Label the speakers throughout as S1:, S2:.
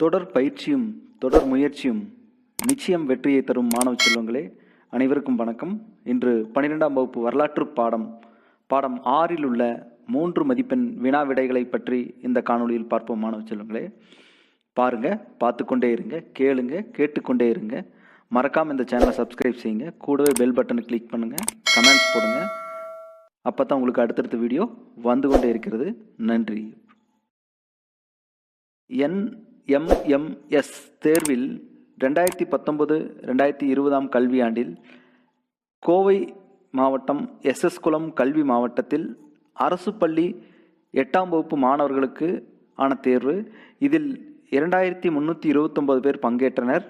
S1: தொடர் பயிற்சியும் தொடர் முயற்சியும் நிச்சயம் வெற்றியை தரும் மாணவ செல்வங்களே அனைவருக்கும் வணக்கம். இன்று பன்னிரெண்டாம் வகுப்பு வரலாற்று பாடம் பாடம் ஆறில் உள்ள மூன்று மதிப்பெண் வினா விடைகளை பற்றி இந்த காணொளியில் பார்ப்போம் மாணவ செல்வங்களே. பாருங்க பார்த்து கொண்டே இருங்க கேளுங்க கேட்டுக்கொண்டே இருங்க. மறக்காம இந்த சேனலை சப்ஸ்கிரைப் செய்யுங்க. கூடவே பெல் பட்டனை கிளிக் பண்ணுங்க கமெண்ட்ஸ் போடுங்க. அப்போ தான் உங்களுக்கு அடுத்தடுத்த வீடியோ வந்து கொண்டே இருக்கிறது. நன்றி. என் எம்எம்எஸ் தேர்வில் ரெண்டாயிரத்தி பத்தொன்பது ரெண்டாயிரத்தி இருபதாம் கல்வியாண்டில் கோவை மாவட்டம் எஸ்எஸ் குளம் கல்வி மாவட்டத்தில் அரசு பள்ளி எட்டாம் வகுப்பு மாணவர்களுக்கு ஆன தேர்வு. இதில் இரண்டாயிரத்தி முந்நூற்றி இருபத்தொம்பது பேர் பங்கேற்றனர்.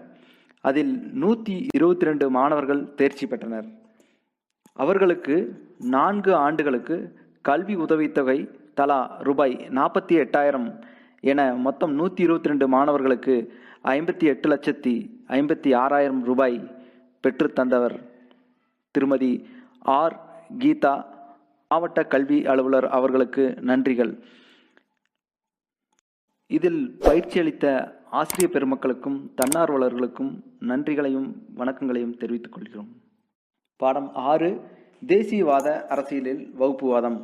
S1: அதில் நூற்றி இருபத்தி ரெண்டு மாணவர்கள் தேர்ச்சி பெற்றனர். அவர்களுக்கு நான்கு ஆண்டுகளுக்கு கல்வி உதவித்தொகை தலா ரூபாய் நாற்பத்தி எட்டாயிரம் என மொத்தம் நூற்றி இருபத்தி ரெண்டு மாணவர்களுக்கு ஐம்பத்தி எட்டு லட்சத்தி ஐம்பத்தி ஆறாயிரம் ரூபாய் பெற்று தந்தவர். திருமதி ஆர். கீதா மாவட்ட கல்வி அலுவலர் அவர்களுக்கு நன்றிகள். இதில் பயிற்சி அளித்த ஆசிரிய பெருமக்களுக்கும் தன்னார்வலர்களுக்கும் நன்றிகளையும் வணக்கங்களையும் தெரிவித்துக் கொள்கிறோம். பாடம் ஆறு தேசியவாத அரசியலில் வகுப்புவாதம்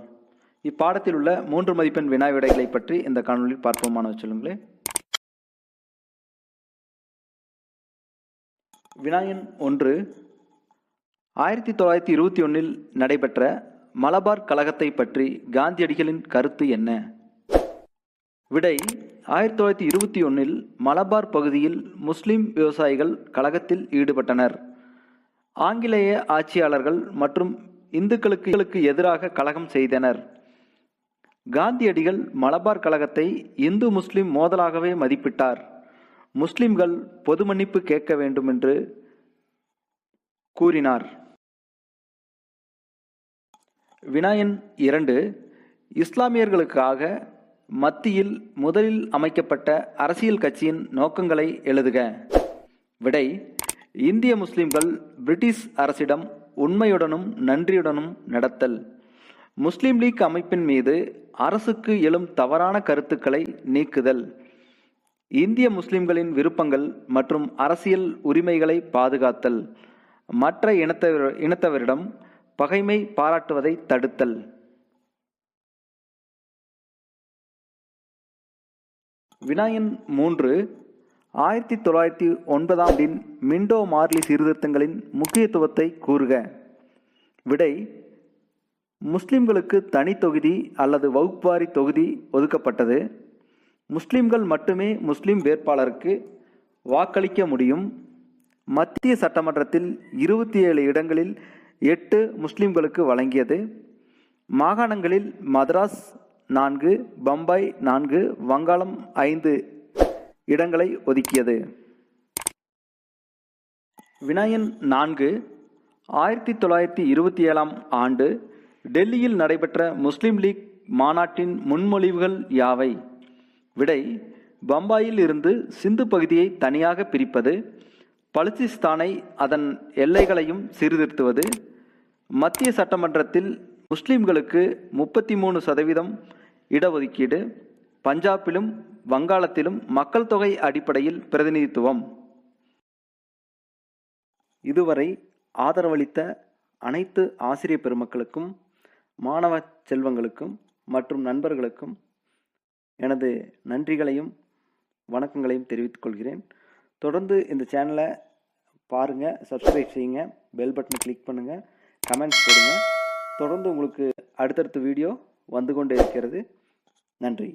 S1: இப்பாடத்தில் உள்ள மூன்று மதிப்பெண் வினா விடைகளை பற்றி இந்த காணொலியில் பார்ப்போம் மாணவ சொல்லுங்களே வினாயன் ஒன்று. ஆயிரத்தி தொள்ளாயிரத்தி இருபத்தி ஒன்றில் நடைபெற்ற மலபார் கழகத்தை பற்றி காந்தியடிகளின் கருத்து என்ன? விடை ஆயிரத்தி தொள்ளாயிரத்தி இருபத்தி ஒன்றில் மலபார் பகுதியில் முஸ்லிம் விவசாயிகள் கழகத்தில் ஈடுபட்டனர். ஆங்கிலேய ஆட்சியாளர்கள் மற்றும் இந்துக்களுக்கு எதிராக கழகம் செய்தனர். காந்தியடிகள் மலபார் கழகத்தை இந்து முஸ்லிம் மோதலாகவே மதிப்பிட்டார். முஸ்லிம்கள் பொது மன்னிப்பு கேட்க வேண்டும் என்று கூறினார். வினாயன் இரண்டு இஸ்லாமியர்களுக்காக மத்தியில் முதலில் அமைக்கப்பட்ட அரசியல் கட்சியின் நோக்கங்களை எழுதுக. விடை இந்திய முஸ்லிம்கள் பிரிட்டிஷ் அரசிடம் உண்மையுடனும் நன்றியுடனும் நடத்தல். முஸ்லிம் லீக் அமைப்பின் மீது அரசுக்கு எழும் தவறான கருத்துக்களை நீக்குதல். இந்திய முஸ்லிம்களின் விருப்பங்கள் மற்றும் அரசியல் உரிமைகளை பாதுகாத்தல். மற்ற இனத்தவர் இனத்தவரிடம் பகைமை பாராட்டுவதை தடுத்தல். வினாயன் மூன்று ஆயிரத்தி தொள்ளாயிரத்தி ஒன்பதாம் ஆண்டின் மிண்டோ மார்லி சீர்திருத்தங்களின் முக்கியத்துவத்தை கூறுக. விடை முஸ்லிம்களுக்கு தனி தொகுதி அல்லது வகுப்பாரி தொகுதி ஒதுக்கப்பட்டது. முஸ்லிம்கள் மட்டுமே முஸ்லிம் வேட்பாளருக்கு வாக்களிக்க முடியும். மத்திய சட்டமன்றத்தில் இருபத்தி ஏழு இடங்களில் எட்டு முஸ்லிம்களுக்கு வழங்கியது. மாகாணங்களில் மதராஸ் நான்கு பம்பாய் நான்கு வங்காளம் ஐந்து இடங்களை ஒதுக்கியது. வினயன் நான்கு ஆயிரத்தி தொள்ளாயிரத்தி இருபத்தி ஏழாம் ஆண்டு டெல்லியில் நடைபெற்ற முஸ்லிம் லீக் மாநாட்டின் முன்மொழிவுகள் யாவை? விடை பம்பாயில் இருந்து சிந்து பகுதியை தனியாக பிரிப்பது பலுச்சிஸ்தானை அதன் எல்லைகளையும் சீர்திருத்துவது மத்திய சட்டமன்றத்தில் முஸ்லிம்களுக்கு முப்பத்தி மூணு சதவீதம் இடஒதுக்கீடு பஞ்சாபிலும் வங்காளத்திலும் மக்கள் தொகை அடிப்படையில் பிரதிநிதித்துவம். இதுவரை ஆதரவளித்த அனைத்து ஆசிரியர் பெருமக்களுக்கும் மாணவ செல்வங்களுக்கும் மற்றும் நண்பர்களுக்கும் எனது நன்றிகளையும் வணக்கங்களையும் தெரிவித்துக் கொள்கிறேன். தொடர்ந்து இந்த சேனலை பாருங்கள் சப்ஸ்கிரைப் செய்யுங்க பெல் பட்டனை கிளிக் பண்ணுங்கள் கமெண்ட்ஸ் போடுங்க. தொடர்ந்து உங்களுக்கு அடுத்தடுத்த வீடியோ வந்து கொண்டே இருக்கிறது நன்றி.